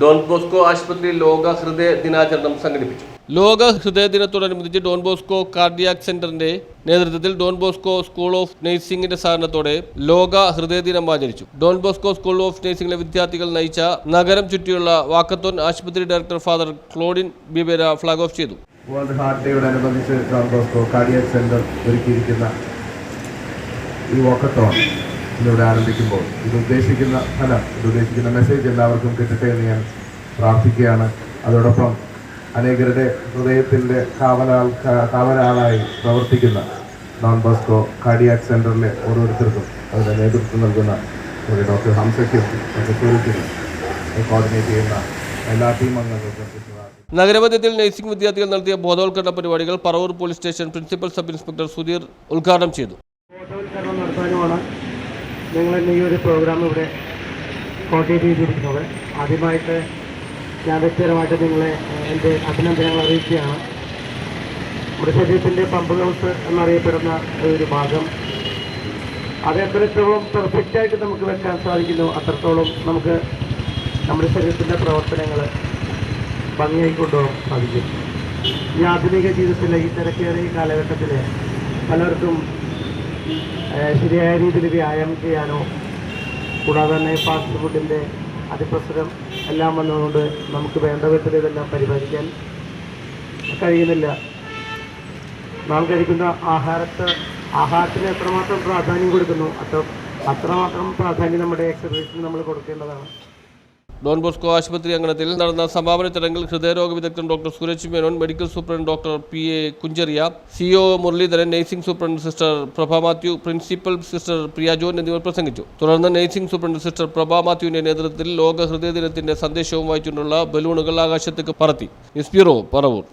Don Bosco ആശുപത്രിയിൽ ലോക ഹൃദയ ദിനാചരണം സംഘടിപ്പിച്ചു. ലോക ഹൃദയ ദിനത്തോടനുബന്ധിച്ച് ഡോൺ ബോസ്കോ കാർഡിയാക് സെന്ററിന്റെ നേതൃത്വത്തിൽ ഡോൺ ബോസ്കോ സ്കൂൾ ഓഫ് നഴ്സിംഗിന്റെ സഹകരണത്തോടെ ലോക ഹൃദയ ദിനം ആചരിച്ചു. ഡോൺ ബോസ്കോ സ്കൂൾ ഓഫ് നഴ്സിംഗിലെ വിദ്യാർത്ഥികൾ നയിച്ച നഗരം ചുറ്റിയുള്ള വാക്കത്തോൺ ആശുപത്രി director father Claudin Bibera flag off ചെയ്തു. വേൾഡ് ഹാർട്ട് ഡേയോടനുബന്ധിച്ച് ഡോൺ ബോസ്കോ കാർഡിയാക് സെന്റർ ഒരുക്കിയിരിക്കുന്ന ഈ വോക്കത്തോൺ ഇന്നിവിടെ ആരംഭിക്കുമ്പോൾ ഇത് ഉദ്ദേശിക്കുന്ന ഫലം ഇത് ഉദ്ദേശിക്കുന്ന മെസ്സേജ് എല്ലാവർക്കും കിട്ടട്ടെ എന്ന് ഞാൻ പ്രാർത്ഥിക്കുകയാണ്. അതോടൊപ്പം അനേകരുടെ ഹൃദയത്തിന്റെ കാവലാൾ കാവലാളായി പ്രവർത്തിക്കുന്ന ഡോൺ ബോസ്കോ കാർഡിയാക് സെന്ററിലെ ഓരോരുത്തർക്കും അതിന്റെ നേതൃത്വം നൽകുന്ന ഒരു ഡോക്ടർ ഹംസയ്ക്കും ഡോക്ടർ സൂര്യത്തിനും കോർഡിനേറ്റ് ചെയ്യുന്ന എല്ലാ ടീം അംഗങ്ങൾക്കും നഗരമധ്യത്തിൽ നഴ്സിംഗ് വിദ്യാർത്ഥികൾ നടത്തിയ ബോധവൽക്കരണ പരിപാടികൾ Paravur police station principal sub inspector Sudheer ഉദ്ഘാടനം ചെയ്തു. ബോധവൽക്കരണം നടത്താനുമാണ് ഞങ്ങൾ ഈ ഒരു പ്രോഗ്രാം ഇവിടെ കോർഡിനേറ്റ് ചെയ്തിരിക്കുന്നത്. ആദ്യമായിട്ട് ഞാൻ വ്യക്തിപരമായിട്ട് നിങ്ങളെ എന്റെ അഭിനന്ദനങ്ങൾ അറിയിക്കുകയാണ്. നമ്മുടെ ശരീരത്തിന്റെ പമ്പ് ഹൗസ് എന്നറിയപ്പെടുന്ന ഒരു ഭാഗം. അത് എത്രത്തോളം പെർഫെക്റ്റായിട്ട് നമുക്ക് വെക്കാൻ സാധിക്കുന്നു അത്രത്തോളം നമുക്ക് നമ്മുടെ ശരീരത്തിന്റെ പ്രവർത്തനങ്ങൾ ഭംഗിയായി കൊണ്ടുപോകാൻ സാധിക്കും. ഈ ആധുനിക ജീവിതത്തിലെ ഈ തിരക്കേറിയ കാലഘട്ടത്തിൽ പലർക്കും ശരിയായ രീതിയിൽ വ്യായാമം ചെയ്യാനോ കൂടാതെ തന്നെ ഫാസ്റ്റ് ഫുഡിന്റെ അതിപ്രസരം എല്ലാം വന്നതുകൊണ്ട് നമുക്ക് വേണ്ട വിധത്തിൽ ഇതെല്ലാം പരിപാലിക്കാൻ കഴിയുന്നില്ല. നാം കഴിക്കുന്ന ആഹാരത്തെ ആഹാരത്തിന് എത്രമാത്രം പ്രാധാന്യം കൊടുക്കുന്നു അത്ര അത്രമാത്രം പ്രാധാന്യം നമ്മുടെ എക്സസൈസിന് നമ്മൾ കൊടുക്കേണ്ടതാണ്. ഡോൺ ബോസ്കോ ആശുപത്രി അങ്കണത്തിൽ നടന്ന സമാപന ചടങ്ങിൽ ഹൃദയരോഗ വിദഗ്ധൻ doctor Suraj Menon medical superintendent doctor P A Kunjaria CO Muraleedharan nursing superintendent sister Prabha Mathew principal sister Priya John എന്നിവർ പ്രസംഗിച്ചു. തുടർന്ന് നഴ്സിംഗ് സൂപ്രണ്ട് സിസ്റ്റർ പ്രഭ മാത്യുവിന്റെ നേതൃത്വത്തിൽ ലോക ഹൃദയ ദിനത്തിന്റെ സന്ദേശവും വായിച്ചുകൊണ്ടുള്ള ബലൂണുകൾ ആകാശത്തേക്ക് പറത്തി. എസ് പി റോ പറവൂർ.